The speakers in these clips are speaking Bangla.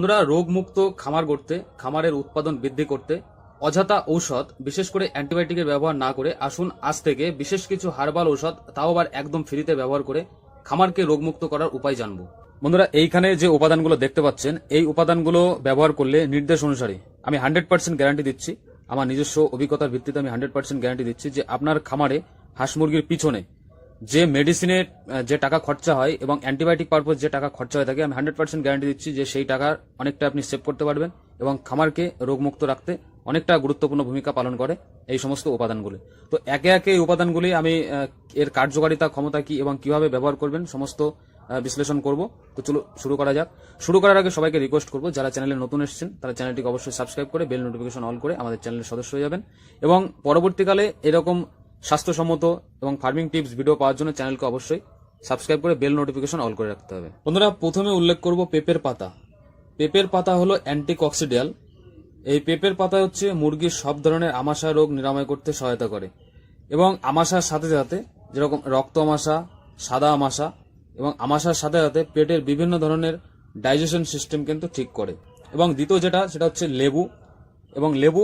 বন্ধুরা, রোগমুক্ত খামার করতে খামারের উৎপাদন বৃদ্ধি করতে, অযথা ঔষধ, বিশেষ করে অ্যান্টিবায়োটিকের ব্যবহার না করে আসুন আজ থেকে বিশেষ কিছু হার্বাল ঔষধ, তাও আবার একদম ফ্রিতে ব্যবহার করে খামারকে রোগমুক্ত করার উপায় জানব। বন্ধুরা, এইখানে যে উপাদানগুলো দেখতে পাচ্ছেন, এই উপাদানগুলো ব্যবহার করলে নির্দেশ অনুসারে আমি হান্ড্রেড পার্সেন্ট গ্যারান্টি দিচ্ছি। আমার নিজস্ব অভিজ্ঞতার ভিত্তিতে আমি হান্ড্রেড পার্সেন্ট গ্যারান্টি দিচ্ছি যে আপনার খামারে হাঁস মুরগির পিছনে যে মেডিসিনের আহ, যে টাকা খরচা হয় এবং অ্যান্টিবায়োটিক পারপোজ যে টাকা খরচা হয়ে থাকে আমি হান্ড্রেড পার্সেন্ট গ্যারান্টি দিচ্ছি যে সেই টাকার অনেকটা আপনি সেভ করতে পারবেন এবং খামারকে রোগমুক্ত রাখতে অনেকটা গুরুত্বপূর্ণ ভূমিকা পালন করে এই সমস্ত উপাদানগুলি। তো একে একে এই উপাদানগুলি আমি এর কার্যকারিতা ক্ষমতা কি এবং কীভাবে ব্যবহার করবেন সমস্ত বিশ্লেষণ করব। তো চলো শুরু করা যাক। শুরু করার আগে সবাইকে রিকোয়েস্ট করব যারা চ্যানেলে নতুন এসেছেন তারা চ্যানেলটিকে অবশ্যই সাবস্ক্রাইব করে বেল নোটিফিকেশন অল করে আমাদের চ্যানেলের সদস্য হয়ে যাবেন। এবং পরবর্তীকালে এরকম স্বাস্থ্যসম্মত এবং ফার্মিং টিপস ভিডিও পাওয়ার জন্য চ্যানেলকে অবশ্যই সাবস্ক্রাইব করে বেল নোটিফিকেশন অল করে রাখতে হবে। বন্ধুরা, প্রথমে উল্লেখ করব পেঁপের পাতা। পেঁপের পাতা হলো অ্যান্টিকক্সিডিয়াল। এই পেঁপের পাতা হচ্ছে মুরগির সব ধরনের আমাশা রোগ নিরাময় করতে সহায়তা করে এবং আমাশার সাথে সাথে যেরকম রক্ত আমাশা, সাদা আমাশা এবং আমাশার সাথে সাথে পেটের বিভিন্ন ধরনের ডাইজেশন সিস্টেম কিন্তু ঠিক করে। এবং দ্বিতীয় যেটা, সেটা হচ্ছে লেবু। এবং লেবু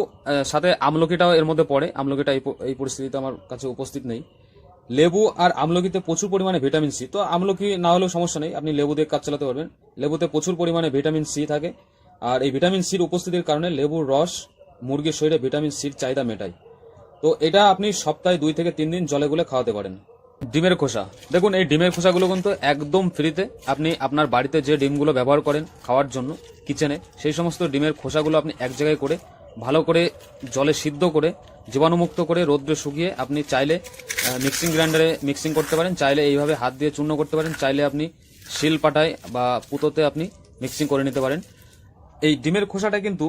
সাথে আমলকিটাও এর মধ্যে পড়ে। আমলকিটা এই পরিস্থিতিতে আমার কাছে উপস্থিত নেই। লেবু আর আমলকিতে প্রচুর পরিমাণে ভিটামিন সি তো আমলকি না হলেও সমস্যা নেই। আপনি লেবু দিয়ে কাজ চালাতে পারবেন। লেবুতে প্রচুর পরিমাণে ভিটামিন সি থাকে। আর এই ভিটামিন সির উপস্থিতির কারণে লেবুর রস মুরগির শরীরে ভিটামিন সির চাহিদা মেটায়। তো এটা আপনি সপ্তাহে দুই থেকে তিন দিন জলে গুলে খাওয়াতে পারেন। ডিমের খোসা। দেখুন, এই ডিমের খোসাগুলো কিন্তু একদম ফ্রিতে আপনি আপনার বাড়িতে যে ডিমগুলো ব্যবহার করেন খাওয়ার জন্য কিচেনে সেই সমস্ত ডিমের খোসাগুলো আপনি এক জায়গায় করে ভালো করে জলে সিদ্ধ করে, জীবাণুমুক্ত করে রোদ্রে শুকিয়ে আপনি চাইলে মিক্সিং গ্রাইন্ডারে মিক্সিং করতে পারেন, চাইলে এইভাবে হাত দিয়ে চূর্ণ করতে পারেন, চাইলে আপনি শিল পাটায় বা পুতোতে আপনি মিক্সিং করে নিতে পারেন। এই ডিমের খোসাটা কিন্তু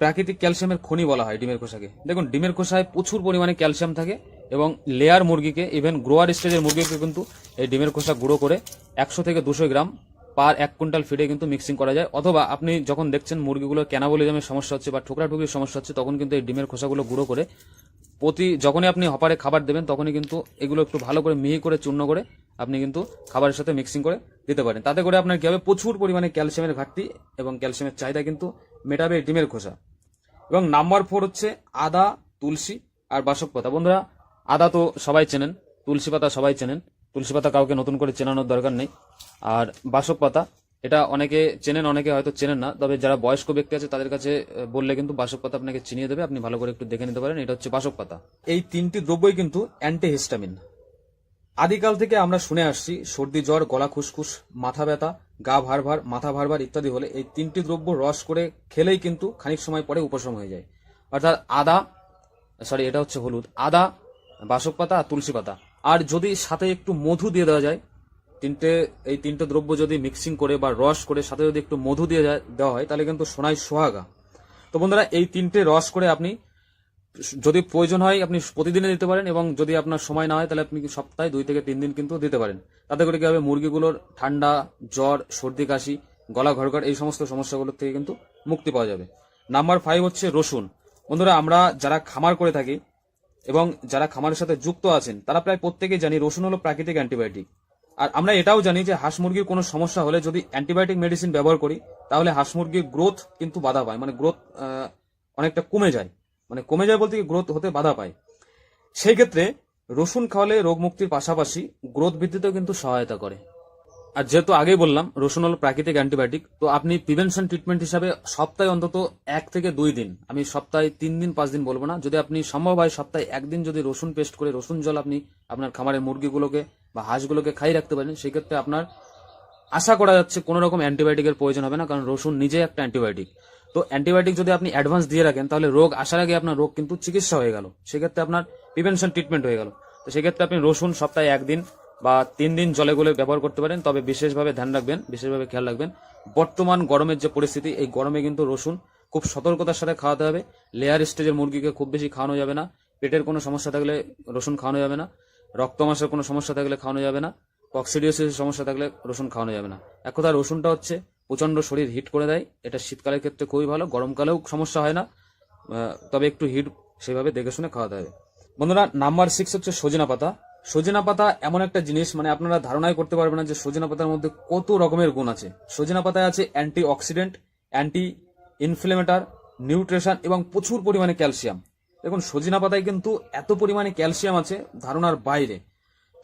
প্রাকৃতিক ক্যালসিয়ামের খনি বলা হয় ডিমের খোসাকে। দেখুন, ডিমের খোসায় প্রচুর পরিমাণে ক্যালসিয়াম থাকে এবং লেয়ার মুরগিকে ইভেন গ্রোয়ার স্টেজের মুরগিকে কিন্তু এই ডিমের খোসা গুঁড়ো করে একশো থেকে দুশো গ্রাম পার এক কুইন্টাল ফিডে কিন্তু মিক্সিং করা যায়। অথবা আপনি যখন দেখছেন মুরগিগুলো ক্যানাবলিজমের সমস্যা হচ্ছে বা ঠোকরা ঠুকরির সমস্যা হচ্ছে, তখন কিন্তু এই ডিমের খোসাগুলো গুঁড়ো করে প্রতি যখনই আপনি হপারে খাবার দেবেন, তখনই কিন্তু এগুলো একটু ভালো করে মিহি করে চূর্ণ করে আপনি কিন্তু খাবারের সাথে মিক্সিং করে দিতে পারেন। তাতে করে আপনার কি হবে? প্রচুর পরিমাণে ক্যালসিয়ামের ঘাটতি এবং ক্যালসিয়ামের চাহিদা কিন্তু মেটাবে ডিমের খোসা। এবং নাম্বার ফোর হচ্ছে আদা, তুলসী আর বাসক পাতা। বন্ধুরা, আদা তো সবাই চেনেন, তুলসী পাতা সবাই চেনেন। তুলসী পাতা কাউকে নতুন করে চেনানোর দরকার নেই। আর বাসক পাতা, এটা অনেকে চেনেন, অনেকে হয়তো চেনেন না, তবে যারা বয়স্ক ব্যক্তি আছে, তাদের কাছে বললে কিন্তু বাসক পাতা আপনাকে চিনিয়ে দেবে, আপনি ভালো করে একটু দেখে নিতে পারেন, এটা হচ্ছে বাসক পাতা। এই তিনটি দ্রব্যই কিন্তু অ্যান্টিহিস্টামিন। আদিকাল থেকে আমরা শুনে আসছি, সর্দি, জ্বর, গলা খুসখুস, মাথা ব্যথা, গা ভার ভার মাথা ভার ভার ইত্যাদি হলে এই তিনটি দ্রব্য রস করে খেলেই কিন্তু খানিক সময় পরে উপশম হয়ে যায়। অর্থাৎ আদা সরি এটা হচ্ছে হলুদ, আদা, বাসক পাতা আর তুলসী পাতা। আর যদি সাথে একটু মধু দিয়ে দেওয়া যায়, তিনটে, এই তিনটে দ্রব্য যদি মিক্সিং করে বা রস করে সাথে যদি একটু মধু দিয়ে দেওয়া হয়, তাহলে কিন্তু সোনাই সোহাগা। তো বন্ধুরা, এই তিনটে রস করে আপনি যদি প্রয়োজন হয়, আপনি প্রতিদিনে দিতে পারেন এবং যদি আপনার সময় না হয়, তাহলে আপনি সপ্তাহে দুই থেকে তিন দিন কিন্তু দিতে পারেন। তাতে করে কি হবে? মুরগিগুলোর ঠান্ডা, জ্বর, সর্দি, কাশি, গলা ঘরঘর এই সমস্ত সমস্যাগুলোর থেকে কিন্তু মুক্তি পাওয়া যাবে। নাম্বার ফাইভ হচ্ছে রসুন। বন্ধুরা, আমরা যারা খামার করে থাকি এবং যারা খামারের সাথে যুক্ত আছেন, তারা প্রায় প্রত্যেকেই জানি রসুন হলো প্রাকৃতিক অ্যান্টিবায়োটিক। আর আমরা এটাও জানি যে হাঁস মুরগির কোনো সমস্যা হলে যদি অ্যান্টিবায়োটিক মেডিসিন ব্যবহার করি, তাহলে হাঁস মুরগির গ্রোথ কিন্তু বাধা পায়। মানে গ্রোথ অনেকটা কমে যায়। মানে কমে যায় বলতে গ্রোথ হতে বাধা পায়। সেই ক্ষেত্রে রসুন খাওয়ালে রোগ মুক্তির পাশাপাশি গ্রোথ বৃদ্ধিতেও কিন্তু সহায়তা করে। আর যেহেতু আগেই বললাম, রসুন হল প্রাকৃতিক অ্যান্টিবায়োটিক, তো আপনি প্রিভেনশন ট্রিটমেন্ট হিসাবে সপ্তাহে অন্তত এক থেকে দুই দিন, আমি সপ্তাহে তিন দিন, পাঁচ দিন বলব না, যদি আপনি সম্ভব হয় সপ্তাহে একদিন যদি রসুন পেস্ট করে, রসুন জল আপনি আপনার খামারের মুরগিগুলোকে বা হাঁসগুলোকে খাই রাখতে পারেন, সেক্ষেত্রে আপনার আশা করা যাচ্ছে কোনো রকম অ্যান্টিবায়োটিকের প্রয়োজন হবে না, কারণ রসুন নিজে একটা অ্যান্টিবায়োটিক। তো অ্যান্টিবায়োটিক যদি আপনি অ্যাডভান্স দিয়ে রাখেন, তাহলে রোগ আসার আগে আপনার রোগ কিন্তু চিকিৎসা হয়ে গেল, সেক্ষেত্রে আপনার প্রিভেনশন ট্রিটমেন্ট হয়ে গেল। তো সেক্ষেত্রে আপনি রসুন সপ্তাহে একদিন বা তিন দিন জলে গুলে ব্যবহার করতে পারেন, তবে বিশেষভাবে ধ্যান রাখবেন, বিশেষভাবে খেয়াল রাখবেন। বর্তমান গরমের যে পরিস্থিতি, এই গরমে কিন্তু রসুন খুব সতর্কতার সাথে খাওয়াতে হবে। লেয়ার স্টেজের মুরগিকে খুব বেশি খাওয়ানো যাবে না। পেটের কোনো সমস্যা থাকলে রসুন খাওয়ানো যাবে না। রক্তমাসের কোনো সমস্যা থাকলে খাওয়ানো যাবে না। কক্সিডিওসিসের সমস্যা থাকলে রসুন খাওয়ানো যাবে না। এক কথা রসুনটা হচ্ছে প্রচণ্ড শরীর হিট করে দেয়। এটা শীতকালের ক্ষেত্রে খুবই ভালো, গরমকালেও সমস্যা হয় না। তবে একটু হিট সেভাবে দেখে শুনে খাওয়াতে হবে। বন্ধুরা, নাম্বার সিক্স হচ্ছে সজনা পাতা। সজনা পাতা এমন একটা জিনিস মানে আপনারা ধারণাই করতে পারবেন না যে সজনা পাতার মধ্যে কত রকমের গুণ আছে। সজনা পাতায় আছে antioxidant anti inflammatory nutrition এবং প্রচুর পরিমাণে ক্যালসিয়াম। দেখুন সজিনা পাতায় কিন্তু এত পরিমাণে ক্যালসিয়াম আছে ধারণার বাইরে।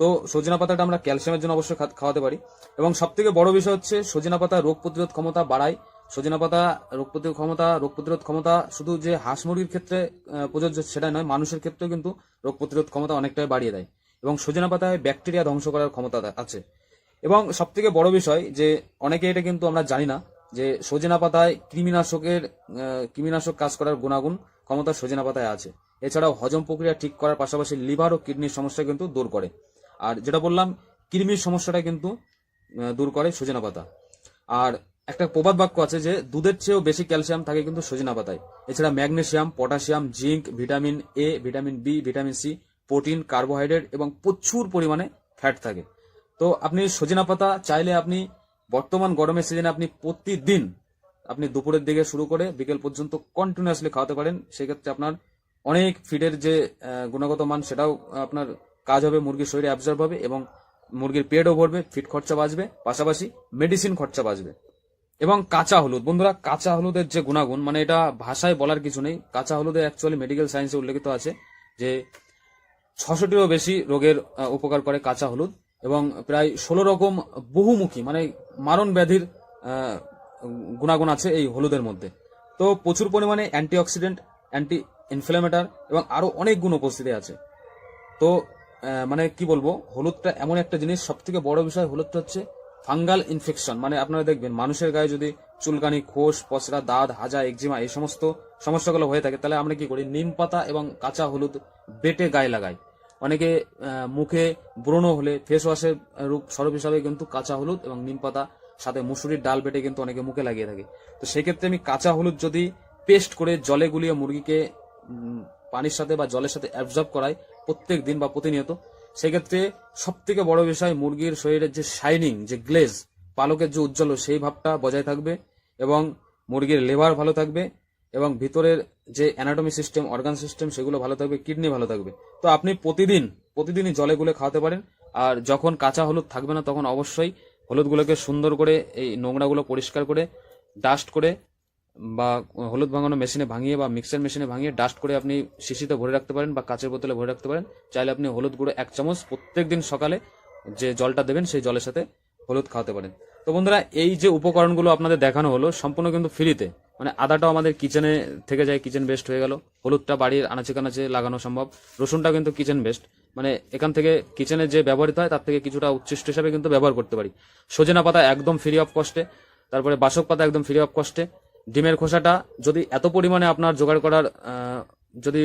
তো সজনা পাতাটা আমরা ক্যালসিয়ামের জন্য অবশ্যই খাওয়াতে পারি। এবং সব থেকে বড় বিষয় হচ্ছে সজনা পাতা রোগ প্রতিরোধ ক্ষমতা বাড়ায়। সজিনা পাতা রোগ প্রতিরোধ ক্ষমতা, রোগ প্রতিরোধ ক্ষমতা শুধু যে হাঁস মুরগির ক্ষেত্রে প্রযোজ্য সেটা নয়, মানুষের ক্ষেত্রেও কিন্তু রোগ প্রতিরোধ ক্ষমতা অনেকটাই বাড়িয়ে দেয়। এবং সজিনা পাতায় ব্যাকটেরিয়া ধ্বংস করার ক্ষমতা আছে। এবং সব থেকে বড় বিষয় যে, অনেকে এটা কিন্তু আমরা জানি না, যে সজিনা পাতায় কৃমিনাশকের কৃমিনাশক কাজ করার গুণাগুণ ক্ষমতা সজিনা পাতায় আছে। এছাড়াও হজম প্রক্রিয়া ঠিক করার পাশাপাশি লিভার ও কিডনির সমস্যা কিন্তু দূর করে। আর যেটা বললাম, কৃমির সমস্যাটা কিন্তু দূর করে সজিনা পাতা আর একটা প্রবাদ বাক্য আছে যে, দুধের চেয়েও বেশি ক্যালসিয়াম থাকে কিন্তু সজিনা পাতায় এছাড়া magnesium potassium zinc, vitamin A, vitamin B, vitamin C protein, carbohydrate এবং প্রচুর পরিমাণে ফ্যাট থাকে। তো আপনি সজিনা পাতা চাইলে আপনি বর্তমান গরমের সিজনে আপনি প্রতিদিন আপনি দুপুরের দিকে শুরু করে বিকেল পর্যন্ত কন্টিনিউয়াসলি খাওয়াতে পারেন। সেক্ষেত্রে আপনার অনেক ফিডের যে গুণগত মান সেটাও আপনার কাজ হবে, মুরগির শরীরে অ্যাবজর্ব হবে এবং মুরগির পেটও ভরবে ফিট খরচা বাঁচবে, পাশাপাশি মেডিসিন খরচা বাঁচবে। এবং কাঁচা হলুদ, বন্ধুরা কাঁচা হলুদের যে গুণাগুণ মানে এটা ভাষায় বলার কিছু নেই। কাঁচা হলুদে অ্যাকচুয়ালি মেডিকেল সায়েন্সে উল্লেখিত আছে যে ছশোটিরও বেশি রোগের উপকার করে কাঁচা হলুদ এবং প্রায় ষোলো রকম বহুমুখী মানে মারণ ব্যাধির গুণাগুণ আছে এই হলুদের মধ্যে। তো প্রচুর পরিমাণে অ্যান্টিঅক্সিডেন্ট অ্যান্টি ইনফ্লেমেটার এবং আরও অনেক গুণ উপস্থিতি আছে। তো মানে কি বলব, হলুদটা এমন একটা জিনিস সব থেকে বড় বিষয় হলুদটা হচ্ছে ফাঙ্গাল ইনফেকশন। মানে আপনারা দেখবেন, মানুষের গায়ে যদি চুলকানি, খোস পচড়া দাঁত, হাজা, একজিমা এই সমস্ত সমস্যাগুলো হয়ে থাকে, তাহলে আমরা কি করি? নিম পাতা এবং কাঁচা হলুদ বেটে গায়ে লাগাই। অনেকে মুখে ব্রণ হলে ফেস ওয়াশের রূপ, স্বরূপ হিসাবে কিন্তু কাঁচা হলুদ এবং নিম পাতা সাথে মুসুরির ডাল বেটে কিন্তু অনেকে মুখে লাগিয়ে থাকে। তো সেক্ষেত্রে আমি কাঁচা হলুদ যদি পেস্ট করে জলে গুলিয়ে মুরগিকে পানির সাথে বা জলের সাথে অ্যাবজর্ব করাই প্রত্যেক দিন বা প্রতিনিয়ত, সেক্ষেত্রে সব থেকে বড় বিষয় মুরগির শরীরের যে শাইনিং যে গ্লেজ পালকের যে উজ্জ্বল, সেই ভাবটা বজায় থাকবে এবং মুরগির লেভার ভালো থাকবে। এবং ভিতরের যে অ্যানাটমি সিস্টেম অর্গান সিস্টেম সেগুলো ভালো থাকবে কিডনি ভালো থাকবে। তো আপনি প্রতিদিন, প্রতিদিনই জলে গুলে খাওয়াতে পারেন। আর যখন কাঁচা হলুদ থাকবে না, তখন অবশ্যই হলুদগুলোকে সুন্দর করে এই নোংরাগুলো পরিষ্কার করে ডাস্ট করে বা হলুদ ভাঙানো মেশিনে ভাঙিয়ে বা মিক্সার মেশিনে ভাঙিয়ে ডাস্ট করে আপনি শিশিতে ভরে রাখতে পারেন বা কাঁচের বোতলে ভরে রাখতে পারেন। চাইলে আপনি হলুদ গুঁড়ো এক চামচ প্রত্যেক দিন সকালে যে জলটা দেবেন, সেই জলের সাথে হলুদ খাওয়াতে পারেন। তো বন্ধুরা, এই যে উপকরণগুলো আপনাদের দেখানো হলো, সম্পূর্ণ কিন্তু ফ্রিতে মানে আদাটাও আমাদের কিচেনে থেকে যায়, কিচেন বেস্ট হয়ে গেল। হলুদটা বাড়ির আনাচে কানাচে লাগানো সম্ভব। রসুনটা কিন্তু কিচেন বেস্ট মানে এখান থেকে কিচেনে যে ব্যবহৃত হয়, তার থেকে কিছুটা উচ্ছিষ্ট হিসাবে কিন্তু ব্যবহার করতে পারি। সজনা পাতা একদম ফ্রি অফ কস্টে তারপরে বাসক পাতা একদম ফ্রি অফ কস্টে ডিমের খোসাটা যদি এত পরিমাণে আপনার জোগাড় করার যদি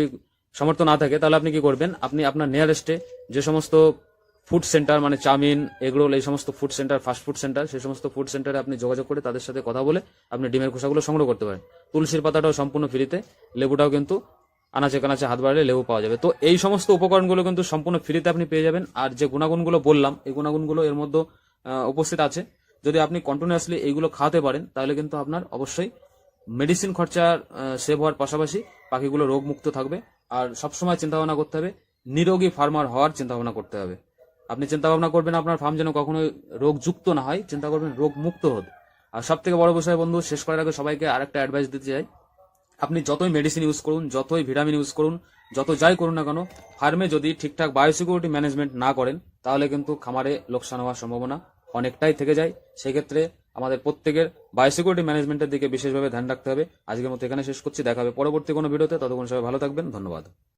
সামর্থ্য না থাকে, তাহলে আপনি কি করবেন? আপনি আপনার নিয়ারেস্টে যে সমস্ত ফুড সেন্টার মানে চাউমিন, এগরোল, এই সমস্ত food centre fast food centre সেই সমস্ত ফুড সেন্টারে আপনি যোগাযোগ করে তাদের সাথে কথা বলে আপনি ডিমের খোসাগুলো সংগ্রহ করতে পারেন। তুলসীর পাতাটাও সম্পূর্ণ ফ্রিতে, লেবুটাও কিন্তু আনাচে কানাচে হাত বাড়ালে লেবু পাওয়া যাবে। তো এই সমস্ত উপকরণগুলো কিন্তু সম্পূর্ণ ফ্রিতে আপনি পেয়ে যাবেন। আর যে গুণাগুণগুলো বললাম, এই গুণাগুণগুলো এর মধ্যে উপস্থিত আছে। যদি আপনি কন্টিনিউয়াসলি এইগুলো খাওয়াতে পারেন, তাহলে কিন্তু আপনার অবশ্যই মেডিসিন খরচার সেভ হওয়ার পাশাপাশি পাখিগুলো রোগমুক্ত থাকবে। আর সবসময় চিন্তা ভাবনা করতে হবে, নিরোগী ফার্মার হওয়ার চিন্তা ভাবনা করতে হবে। আপনি চিন্তা ভাবনা করবেন আপনার ফার্ম যেন কখনোই রোগযুক্ত না হয়, চিন্তা করবেন রোগ মুক্ত হতে আর সব থেকে বড় বিষয় বন্ধু, শেষ করার আগে সবাইকে আরেকটা অ্যাডভাইস দিতে চাই। আপনি যতই মেডিসিন ইউজ করুন, যতই ভিটামিন ইউজ করুন, যত যাই করুন না কেন, ফার্মে যদি ঠিকঠাক বায়োসিকিউরিটি ম্যানেজমেন্ট না করেন, তাহলে কিন্তু খামারে লোকসান হওয়ার সম্ভাবনা অনেকটাই থেকে যায়। সেক্ষেত্রে আমাদের প্রত্যেকের বায়োসিকিউরিটি ম্যানেজমেন্টের দিকে বিশেষভাবে ধ্যান রাখতে হবে। আজকের মতো এখানে শেষ করছি, দেখা হবে পরবর্তী কোনো ভিডিওতে। ততক্ষণ সবাই ভালো থাকবেন, ধন্যবাদ।